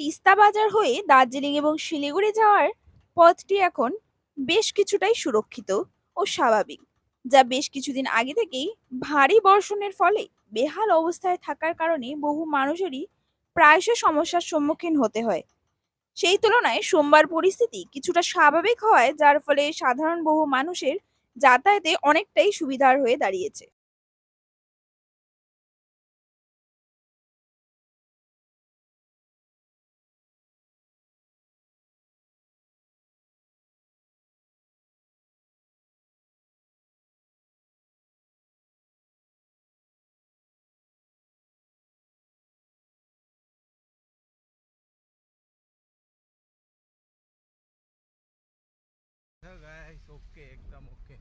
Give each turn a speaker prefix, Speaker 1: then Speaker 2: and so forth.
Speaker 1: তিস্তা বাজার হয়ে দার্জিলিং এবং শিলিগুড়ি যাওয়ার পথটি এখন বেশ কিছুটাই সুরক্ষিত ও স্বাভাবিক, যা বেশ কিছুদিন আগে থেকেই ভারী বর্ষণের ফলে বেহাল অবস্থায় থাকার কারণে বহু মানুষেরই প্রায়শ সমস্যার সম্মুখীন হতে হয়। সেই তুলনায় সোমবার পরিস্থিতি কিছুটা স্বাভাবিক হয়, যার ফলে সাধারণ বহু মানুষের যাতায়াতে অনেকটাই সুবিধার হয়ে দাঁড়িয়েছে।
Speaker 2: गाइस ओके एकदम ओके